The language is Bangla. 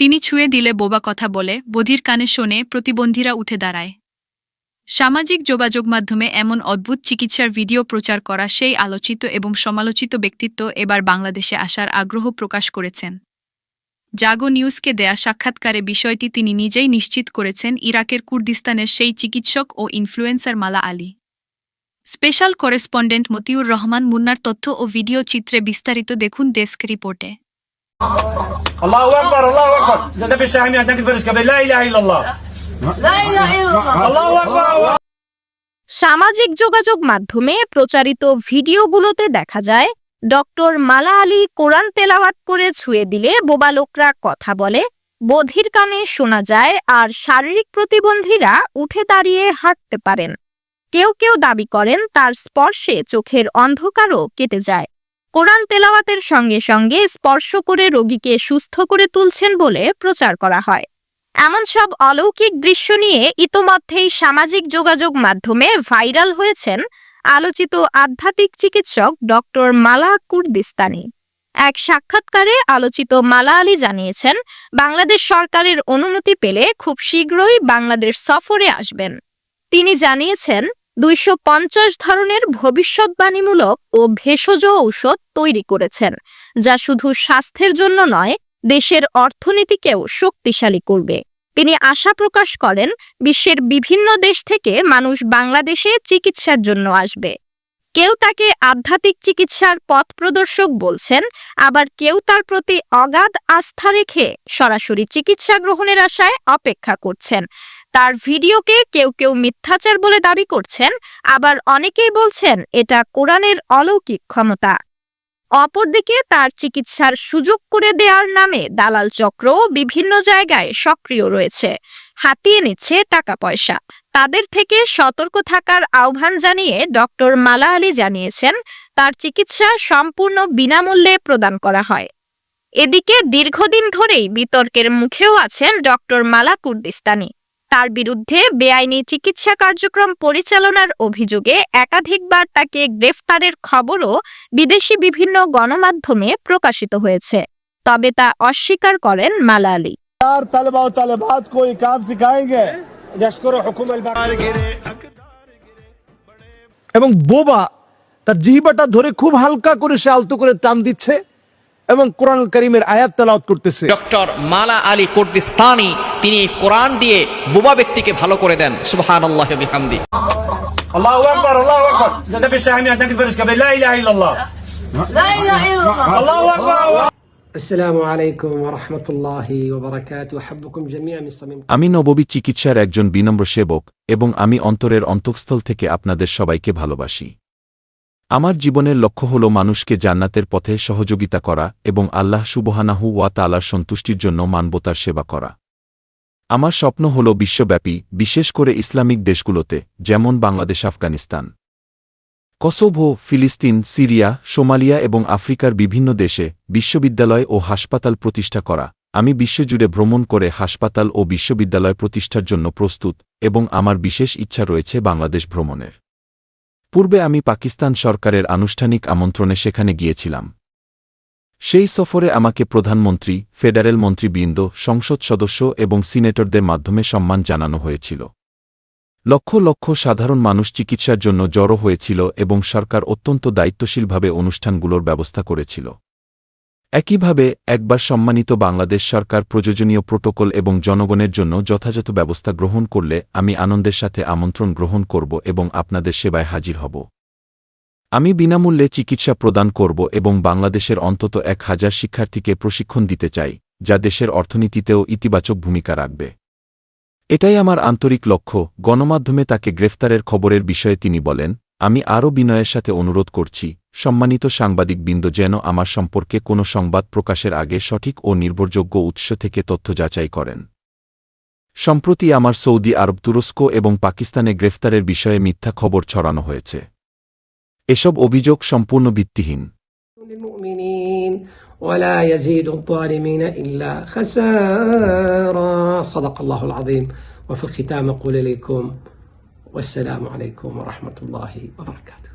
তিনি ছুঁয়ে দিলে বোবা কথা বলে, বধির কানে শোনে, প্রতিবন্ধীরা উঠে দাঁড়ায়। সামাজিক যোগাযোগ মাধ্যমে এমন অদ্ভুত চিকিৎসার ভিডিও প্রচার করা সেই আলোচিত এবং সমালোচিত ব্যক্তিত্ব এবার বাংলাদেশে আসার আগ্রহ প্রকাশ করেছেন। জাগো নিউজকে দেয়া সাক্ষাৎকারে বিষয়টি তিনি নিজেই নিশ্চিত করেছেন ইরাকের কুর্দিস্তানের সেই চিকিৎসক ও influencer Mala Ali. Special correspondent Motiur Rahman Munna তথ্য ও ভিডিও চিত্রে বিস্তারিত দেখুন ডেস্ক রিপোর্টে। الله اكبر الله اكبر ده بالشاهين عندك الفرس قبل لا اله الا الله لا إله إلا الله الله اكبر الله সামাজিক যোগাযোগ মাধ্যমে প্রচারিত ভিডিওগুলোতে দেখা যায় ডক্টর মালা আলী কোরআন তেলাওয়াত করে ছুঁয়ে দিলে বোবা লোকরা কথা বলে বধির কানে শোনা যায় আর শারীরিক প্রতিবন্ধীরা উঠে দাঁড়িয়ে হাঁটতে পারেন কেউ কেউ দাবি করেন তার স্পর্শে চোখের অন্ধকারও কেটে যায় কোরআন তেলাওয়াতের সঙ্গে সঙ্গে স্পর্শ করে রোগীকে সুস্থ করে তুলছেন বলে প্রচার করা হয়। এমন সব অলৌকিক দৃশ্য নিয়ে ইতোমধ্যেই সামাজিক যোগাযোগ মাধ্যমে ভাইরাল হয়েছেন আলোচিত আধ্যাত্মিক চিকিৎসক ডক্টর মালা কুর্দিস্তানি। এক সাক্ষাৎকারে আলোচিত মালা আলী জানিয়েছেন, বাংলাদেশ সরকারের অনুমতি পেলে খুব শীঘ্রই বাংলাদেশ সফরে আসবেন। তিনি জানিয়েছেন দুইশো পঞ্চাশ ধরনের ভবিষ্যৎবাণীমূলক ও ভেষজ ঔষধ তৈরি করেছেন, যা শুধু স্বাস্থ্যের জন্য নয়, দেশের অর্থনীতিকেও শক্তিশালী করবে। তিনি আশা প্রকাশ করেন, বিশ্বের বিভিন্ন দেশ থেকে মানুষ বাংলাদেশে চিকিৎসার জন্য আসবে। কেউ তাকে আধ্যাত্মিক চিকিৎসার পথ প্রদর্শক বলছেন, আবার কেউ তার প্রতি অগাধ আস্থা রেখে সরাসরি চিকিৎসা গ্রহণের আশায় অপেক্ষা করছেন। তার ভিডিওকে কেউ কেউ মিথ্যাচার বলে দাবি করছেন, আবার অনেকেই বলছেন এটা কোরআনের অলৌকিক ক্ষমতা। অপরদিকে তার চিকিৎসার সুযোগ করে দেওয়ার নামে দালাল চক্র বিভিন্ন জায়গায় সক্রিয় রয়েছে। হাতিয়ে নিচ্ছে টাকা পয়সা। তাদের থেকে সতর্ক থাকার আহ্বান জানিয়ে ডক্টর মালা আলী জানিয়েছেন, তার চিকিৎসা সম্পূর্ণ বিনামূল্যে প্রদান করা হয়। এদিকে দীর্ঘদিন ধরেই বিতর্কের মুখেও আছেন ডক্টর মালা কুর্দিস্তানি। তার বিরুদ্ধে বেআইনি চিকিৎসা কার্যক্রম পরিচালনার অভিযোগে একাধিকবার তাকে গ্রেফতারের খবরও বিদেশি বিভিন্ন গণমাধ্যমে প্রকাশিত হয়েছে। তবে তা অস্বীকার করেন মালালি। এবং বোবা তার জিহিবাটা ধরে খুব হালকা করে সে আলতো করে টান দিচ্ছে। এবং কোরআন করিমের আয়াত তেলাওয়াত করতেছে। ডক্টর মালা আলী কুর্দিস্তানি তিনি কোরআন দিয়ে বোবা ব্যক্তিকে ভালো করে দেন। সুহান আল্লাহ বিহামদি আমি নববী চিকিৎসার একজন বিনম্র সেবক এবং আমি অন্তরের অন্তঃস্থল থেকে আপনাদের সবাইকে ভালোবাসি। আমার জীবনের লক্ষ্য হল মানুষকে জান্নাতের পথে সহযোগিতা করা এবং আল্লাহ সুবহানাহু ওয়া তালার সন্তুষ্টির জন্য মানবতার সেবা করা। আমার স্বপ্ন হল বিশ্বব্যাপী, বিশেষ করে ইসলামিক দেশগুলোতে, যেমন বাংলাদেশ, আফগানিস্তান। কসোভো, ফিলিস্তিন, সিরিয়া, সোমালিয়া এবং আফ্রিকার বিভিন্ন দেশে বিশ্ববিদ্যালয় ও হাসপাতাল প্রতিষ্ঠা করা। আমি বিশ্বজুড়ে ভ্রমণ করে হাসপাতাল ও বিশ্ববিদ্যালয় প্রতিষ্ঠার জন্য প্রস্তুত এবং আমার বিশেষ ইচ্ছা রয়েছে বাংলাদেশ ভ্রমণের। পূর্বে আমি পাকিস্তান সরকারের আনুষ্ঠানিক আমন্ত্রণে সেখানে গিয়েছিলাম। সেই সফরে আমাকে প্রধানমন্ত্রী, ফেডারেল মন্ত্রীবৃন্দ, সংসদ সদস্য এবং সিনেটরদের মাধ্যমে সম্মান জানানো হয়েছিল। লক্ষ লক্ষ সাধারণ মানুষ চিকিৎসার জন্য জড়ো হয়েছিল এবং সরকার অত্যন্ত দায়িত্বশীলভাবে অনুষ্ঠানগুলোর ব্যবস্থা করেছিল। একইভাবে, একবার সম্মানিত বাংলাদেশ সরকার প্রয়োজনীয় প্রোটোকল এবং জনগণের জন্য যথাযথ ব্যবস্থা গ্রহণ করলে আমি আনন্দের সাথে আমন্ত্রণ গ্রহণ করব এবং আপনাদের সেবায় হাজির হব। আমি বিনামূল্যে চিকিৎসা প্রদান করব এবং বাংলাদেশের অন্তত এক হাজার শিক্ষার্থীকে প্রশিক্ষণ দিতে চাই, যা দেশের অর্থনীতিতেও ইতিবাচক ভূমিকা রাখবে। এটাই আমার আন্তরিক লক্ষ্য। গণমাধ্যমে তাকে গ্রেফতারের খবরের বিষয়ে তিনি বলেন, আমি আরও বিনয়ের সাথে অনুরোধ করছি সম্মানিত সাংবাদিকবৃন্দ যেন আমার সম্পর্কে কোনো সংবাদ প্রকাশের আগে সঠিক ও নির্ভরযোগ্য উৎস থেকে তথ্য যাচাই করেন সম্প্রতি আমার সৌদি আরব তুরস্ক এবং পাকিস্তানে গ্রেফতারের বিষয়ে মিথ্যা খবর ছড়ানো হয়েছে এসব অভিযোগ সম্পূর্ণ ভিত্তিহীন للمؤمنين ولا يزيد الظالمين إلا خسارا صدق الله العظيم وفي الختام أقول إليكم والسلام عليكم ورحمة الله وبركاته